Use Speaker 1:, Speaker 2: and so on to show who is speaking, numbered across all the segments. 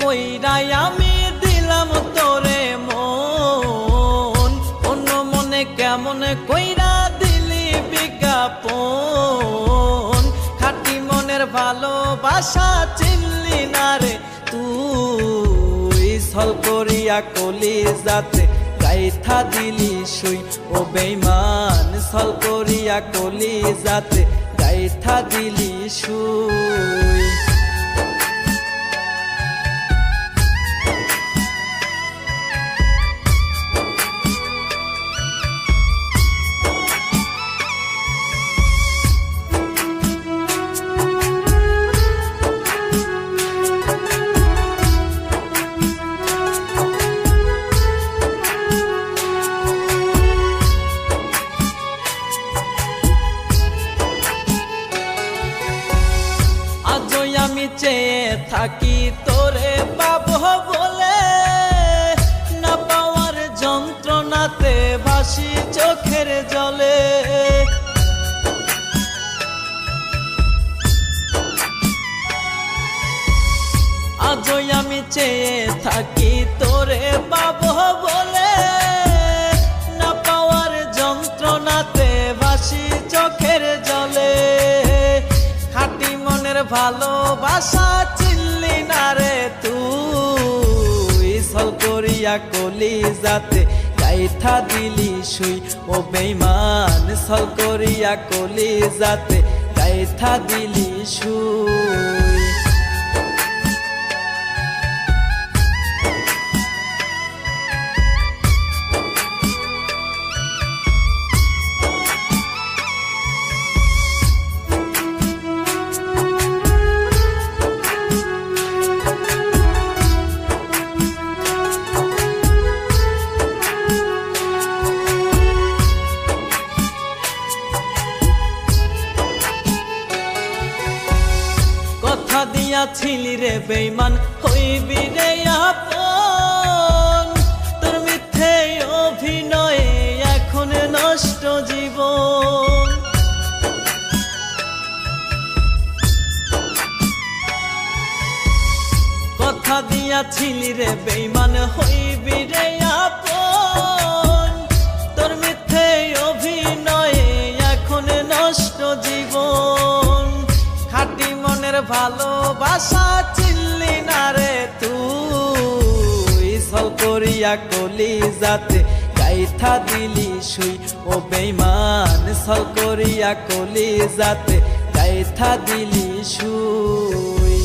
Speaker 1: কইরাই আমি দিলাম তোরে মন। অন্য মনে কেমন কইরা দিলি বিজ্ঞাপন। খাটি মনের ভালোবাসা চিনলি না রে তুই। ছল করিয়া কলি যাতে গাইথা দিলি শুই ও বেইমান ছল করিয়া কলি যাতে গাইথা দিলি শুই থাকি তোরে পাব বলে। না পাওয়ার যন্ত্রণাতে ভাসি চোখের জলে। আজই আমি চেয়ে থাকি তোরে পাব বলে। না পাওয়ার যন্ত্রণাতে ভাসি ভালোবাসা চিনলি না রে তুই। সল করিয়া কলি যাতে গাইথা দিলি শুই ও বেইমান সল করিয়া কলি যাতে গাইথা দিলি শুই দিয়াছিলি রে বেইমান হইবি রে আপন। তোর মিথ্যে অভিনয়ে এখন নষ্ট জীবন। কথা দিয়াছিলি রে বেইমান হইবি রে আপন। ভালোবাসা চিনলি না রে তুই। সল করিয়া কলি যাতে গাইথা দিলি শুই ও বেইমান সল করিয়া কলি যাতে গাইথা দিলি শুই।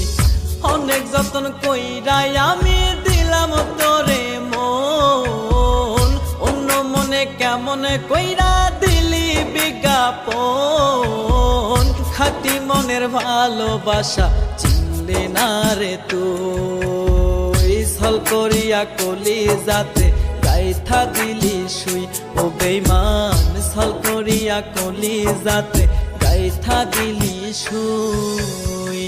Speaker 1: অনেক যতন কইরাই আমি দিলাম তোরে মন। অন্য মনে কেমন কইরা দিলি বিজ্ঞাপন। খাটি মনের ভালোবাসা চিনলে না রে তুই সল করিয়া কলি যাতে গাইথা দিলি শুই ও বেমান সল করিয়া কলি যাতে গাইথা দিলি শুই